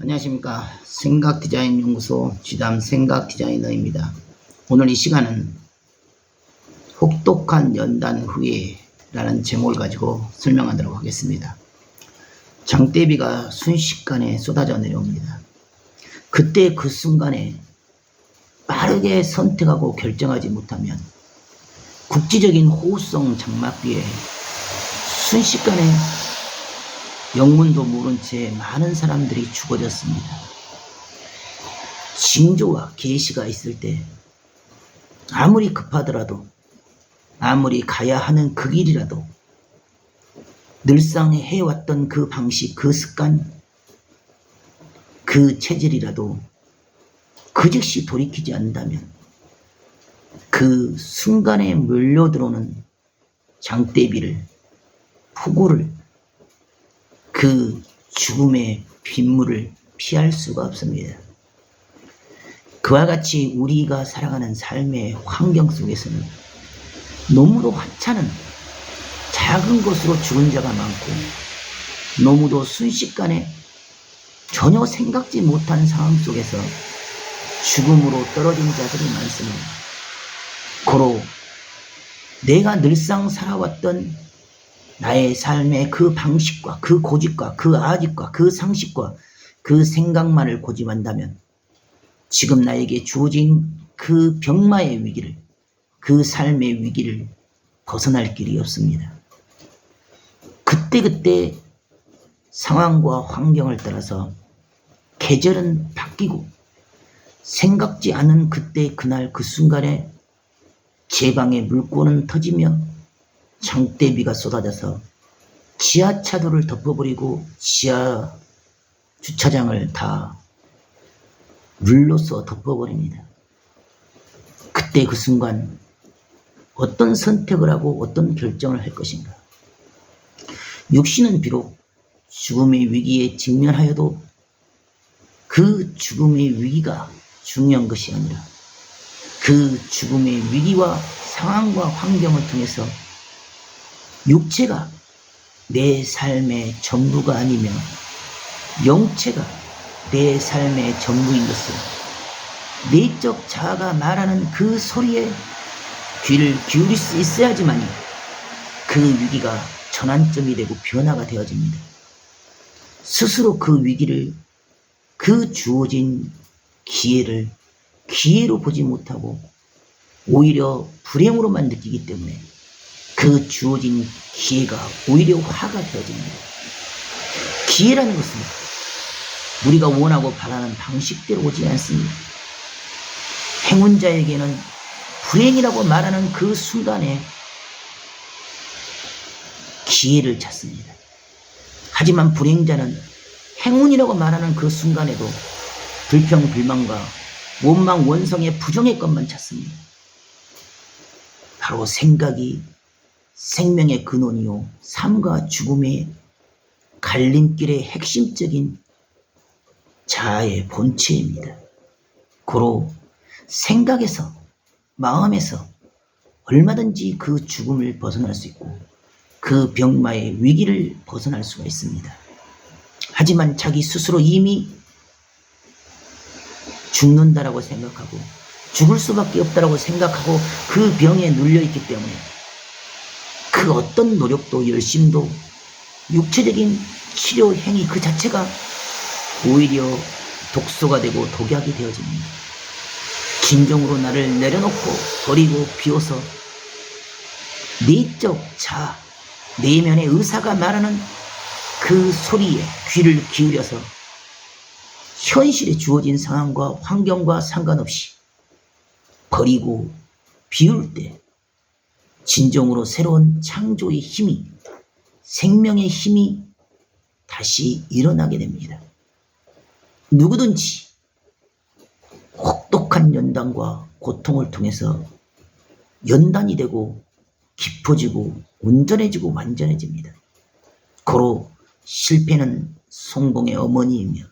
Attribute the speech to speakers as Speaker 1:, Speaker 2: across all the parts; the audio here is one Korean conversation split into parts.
Speaker 1: 안녕하십니까. 생각 디자인 연구소 지담 생각 디자이너입니다. 오늘 이 시간은 혹독한 연단 후에 라는 제목을 가지고 설명하도록 하겠습니다. 장대비가 순식간에 쏟아져 내려옵니다. 그때 그 순간에 빠르게 선택하고 결정하지 못하면 국지적인 호우성 장막비에 순식간에 영문도 모른 채 많은 사람들이 죽어졌습니다. 징조와 계시가 있을 때 아무리 급하더라도 아무리 가야 하는 그 길이라도 늘상 해왔던 그 방식, 그 습관, 그 체질이라도 그 즉시 돌이키지 않는다면 그 순간에 몰려들어오는 장대비를 폭우를 그 죽음의 빗물을 피할 수가 없습니다. 그와 같이 우리가 살아가는 삶의 환경 속에서는 너무도 하찮은 작은 것으로 죽은 자가 많고 너무도 순식간에 전혀 생각지 못한 상황 속에서 죽음으로 떨어진 자들이 많습니다. 고로 내가 늘상 살아왔던 나의 삶의 그 방식과 그 고집과 그 아집과 그 상식과 그 생각만을 고집한다면 지금 나에게 주어진 그 병마의 위기를 그 삶의 위기를 벗어날 길이 없습니다. 그때그때 상황과 환경을 따라서 계절은 바뀌고 생각지 않은 그때 그날 그 순간에 제 방의 물꼬는 터지며 장대비가 쏟아져서 지하차도를 덮어버리고 지하 주차장을 다 물로써 덮어버립니다. 그때 그 순간 어떤 선택을 하고 어떤 결정을 할 것인가? 육신은 비록 죽음의 위기에 직면하여도 그 죽음의 위기가 중요한 것이 아니라 그 죽음의 위기와 상황과 환경을 통해서 육체가 내 삶의 전부가 아니며 영체가 내 삶의 전부인 것을 내적 자아가 말하는 그 소리에 귀를 기울일 수 있어야지만이 그 위기가 전환점이 되고 변화가 되어집니다. 스스로 그 위기를 그 주어진 기회를 기회로 보지 못하고 오히려 불행으로만 느끼기 때문에 그 주어진 기회가 오히려 화가 되어집니다. 기회라는 것은 우리가 원하고 바라는 방식대로 오지 않습니다. 행운자에게는 불행이라고 말하는 그 순간에 기회를 찾습니다. 하지만 불행자는 행운이라고 말하는 그 순간에도 불평 불만과 원망 원성의 부정의 것만 찾습니다. 바로 생각이 생명의 근원이요 삶과 죽음의 갈림길의 핵심적인 자아의 본체입니다. 고로 생각에서 마음에서 얼마든지 그 죽음을 벗어날 수 있고 그 병마의 위기를 벗어날 수가 있습니다. 하지만 자기 스스로 이미 죽는다라고 생각하고 죽을 수밖에 없다라고 생각하고 그 병에 눌려 있기 때문에 그 어떤 노력도 열심도 육체적인 치료 행위 그 자체가 오히려 독소가 되고 독약이 되어집니다. 진정으로 나를 내려놓고 버리고 비워서 내적 자, 내면의 의사가 말하는 그 소리에 귀를 기울여서 현실에 주어진 상황과 환경과 상관없이 버리고 비울 때 진정으로 새로운 창조의 힘이 생명의 힘이 다시 일어나게 됩니다. 누구든지 혹독한 연단과 고통을 통해서 연단이 되고 깊어지고 온전해지고 완전해집니다. 고로 실패는 성공의 어머니이며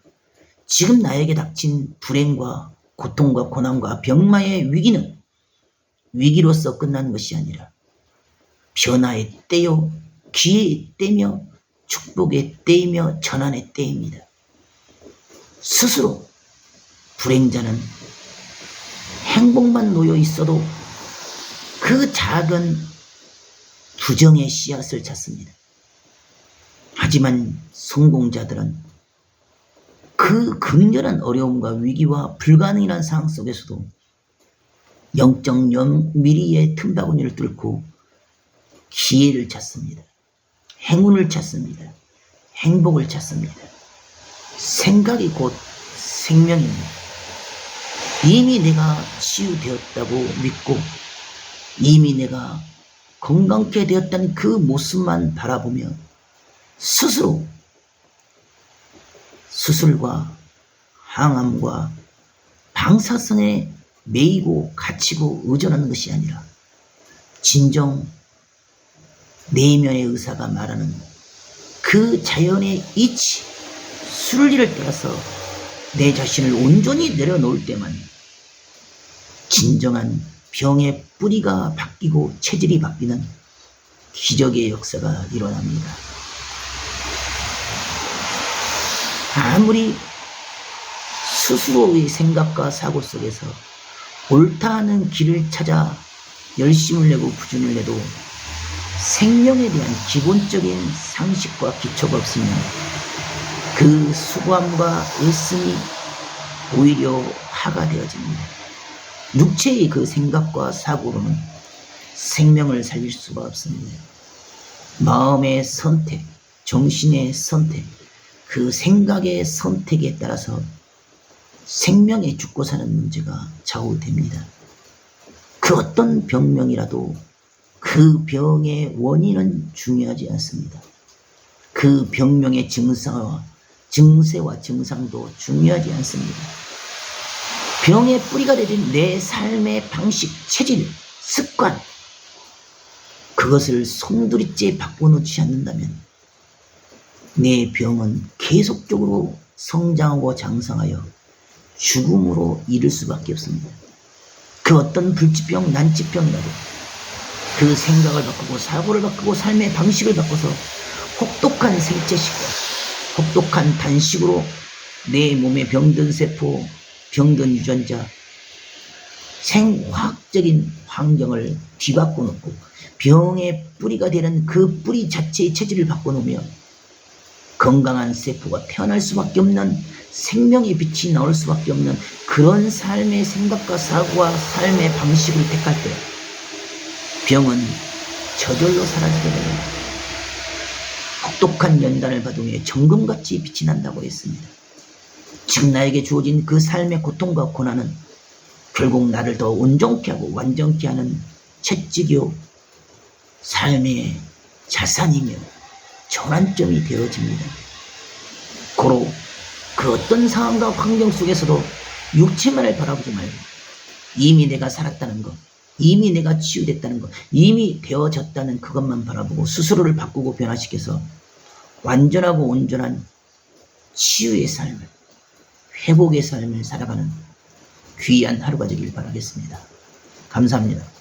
Speaker 1: 지금 나에게 닥친 불행과 고통과 고난과 병마의 위기는 위기로서 끝나는 것이 아니라 변화의 때요, 기회의 때며 축복의 때이며 전환의 때입니다. 스스로 불행자는 행복만 놓여 있어도 그 작은 부정의 씨앗을 찾습니다. 하지만 성공자들은 그 극렬한 어려움과 위기와 불가능이란 상황 속에서도 0.0mm의 틈바구니를 뚫고 기회를 찾습니다. 행운을 찾습니다. 행복을 찾습니다. 생각이 곧 생명입니다. 이미 내가 치유되었다고 믿고 이미 내가 건강케 되었다는 그 모습만 바라보며 스스로 수술과 항암과 방사선에 매이고 갇히고 의존하는 것이 아니라 진정 내면의 의사가 말하는 그 자연의 이치, 순리를 따라서 내 자신을 온전히 내려놓을 때만 진정한 병의 뿌리가 바뀌고 체질이 바뀌는 기적의 역사가 일어납니다. 아무리 스스로의 생각과 사고 속에서 옳다 하는 길을 찾아 열심을 내고 부준을 내도 생명에 대한 기본적인 상식과 기초가 없으면 그 수고함과 애씀이 오히려 화가 되어집니다. 육체의 그 생각과 사고로는 생명을 살릴 수가 없습니다. 마음의 선택, 정신의 선택, 그 생각의 선택에 따라서 생명에 죽고 사는 문제가 좌우됩니다. 그 어떤 병명이라도 그 병의 원인은 중요하지 않습니다. 그 병명의 증상과 증세와 증상도 중요하지 않습니다. 병의 뿌리가 되는 내 삶의 방식, 체질, 습관, 그것을 송두리째 바꿔놓지 않는다면 내 병은 계속적으로 성장하고 장성하여 죽음으로 이를 수밖에 없습니다. 그 어떤 불치병, 난치병이라도 그 생각을 바꾸고 사고를 바꾸고 삶의 방식을 바꿔서 혹독한 생체식과 혹독한 단식으로 내 몸의 병든 세포, 병든 유전자, 생화학적인 환경을 뒤바꿔 놓고 병의 뿌리가 되는 그 뿌리 자체의 체질을 바꿔 놓으며 건강한 세포가 태어날 수밖에 없는 생명의 빛이 나올 수밖에 없는 그런 삶의 생각과 사고와 삶의 방식을 택할 때 병은 저절로 사라지게 됩니다. 혹독한 연단을 받으며 정금같이 빛이 난다고 했습니다. 지금 나에게 주어진 그 삶의 고통과 고난은 결국 나를 더 온전케 하고 완전케 하는 채찍이요 삶의 자산이며 전환점이 되어집니다. 고로 그 어떤 상황과 환경 속에서도 육체만을 바라보지 말고 이미 내가 살았다는 것, 이미 내가 치유됐다는 것, 이미 되어졌다는 그것만 바라보고 스스로를 바꾸고 변화시켜서 완전하고 온전한 치유의 삶을, 회복의 삶을 살아가는 귀한 하루가 되길 바라겠습니다. 감사합니다.